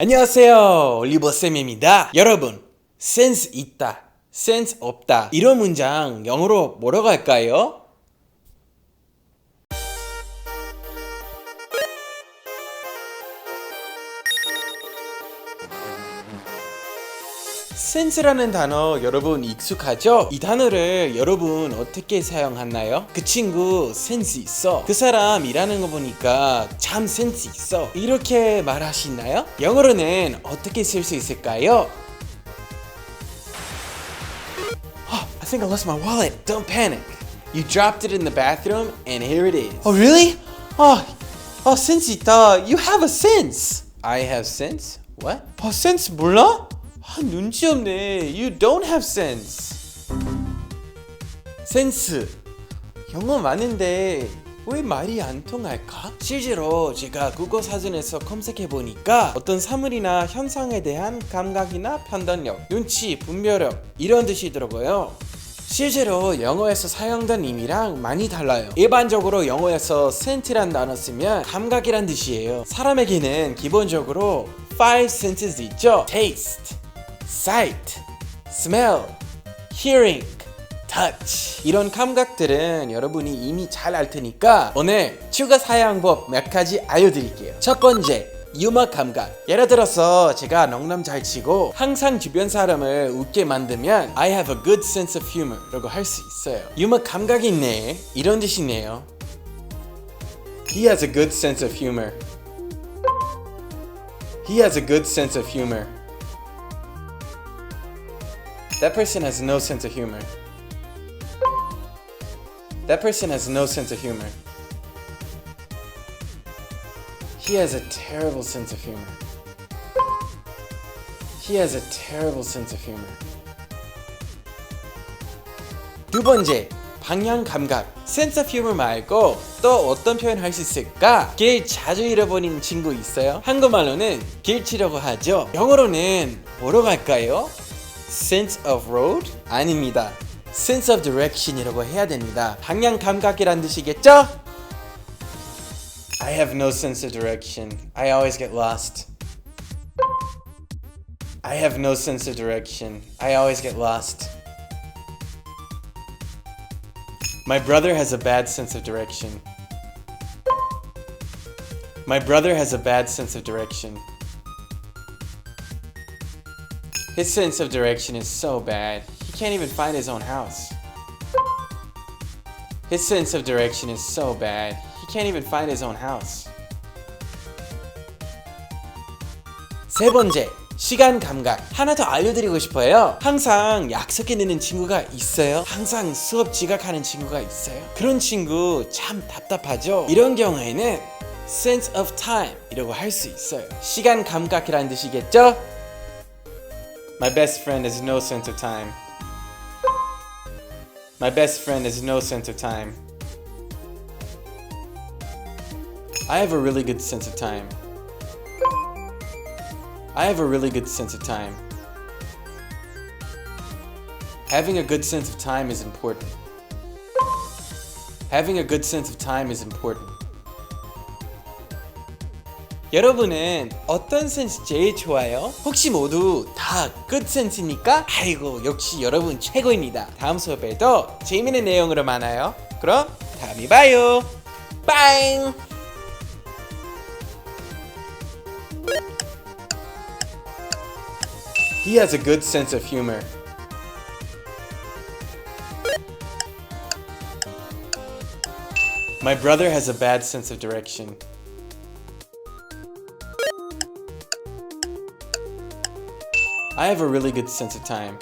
안녕하세요. 올리버쌤입니다. 여러분, 센스 있다, 센스 없다. 이런 문장 영어로 뭐라고 할까요? 센스라는 단어 여러분 익숙하죠? 이 단어를 여러분 어떻게 사용하나요? 그 친구 센스 있어. 그 사람 일하는 거 보니까 참 센스 있어. 이렇게 말하시나요? 영어로는 어떻게 쓸 수 있을까요? Oh, I think I lost my wallet. Don't panic. You dropped it in the bathroom and here it is. Oh, really? Oh, oh, sense 있다. You have a sense. I have sense? What? 어, sense 몰라? 아, 눈치 없네. You don't have sense. 센스. 영어 많은데 왜 말이 안 통할까? 실제로 제가 국어 사전에서 검색해 보니까 어떤 사물이나 현상에 대한 감각이나 판단력, 눈치, 분별력 이런 뜻이더라고요. 실제로 영어에서 사용된 의미랑 많이 달라요. 일반적으로 영어에서 센트란 단어 쓰면 감각이란 뜻이에요. 사람에게는 기본적으로 five senses 있죠. taste, sight, smell, hearing, touch 이런 감각들은 여러분이 이미 잘 알 테니까 오늘 추가 사용법 몇 가지 알려드릴게요. 첫 번째 유머 감각. 예를 들어서 제가 농담 잘 치고 항상 주변 사람을 웃게 만들면 I have a good sense of humor라고 할 수 있어요. 유머 감각이 있네. 이런 뜻이네요. He has a good sense of humor. He has a good sense of humor. That person has no sense of humor. That person has no sense of humor. He has a terrible sense of humor. He has a terrible sense of humor. 두 번째, 방향 감각. sense of humor 말고 또 어떤 표현 할 수 있을까? 길 자주 잃어버리는 친구 있어요? 한국말로는 길치라고 하죠. 영어로는 뭐라고 할까요? sense of road? 아닙니다. sense of direction이라고 해야 됩니다. 방향 감각이란 뜻이겠죠? I have no sense of direction. I always get lost. I have no sense of direction. I always get lost. My brother has a bad sense of direction. My brother has a bad sense of direction. His sense of direction is so bad, he can't even find his own house. His sense of direction is so bad, he can't even find his own house. 세 번째, 시간 감각. 하나 더 알려드리고 싶어요. 항상 약속해 내는 친구가 있어요. 항상 수업 지각하는 친구가 있어요. 그런 친구 참 답답하죠? 이런 경우에는 sense of time 이라고 할 수 있어요. 시간 감각이라는 뜻이겠죠? My best friend has no sense of time. My best friend has no sense of time. I have a really good sense of time. I have a really good sense of time. Having a good sense of time is important. Having a good sense of time is important. 여러분은 어떤 센스 제일 좋아요? 혹시 모두 다 good 센스니까? 아이고 역시 여러분 최고입니다. 다음 수업에도 재미있는 내용으로 만나요. 그럼 다음에 봐요. 빵! He has a good sense of humor. My brother has a bad sense of direction. I have a really good sense of time.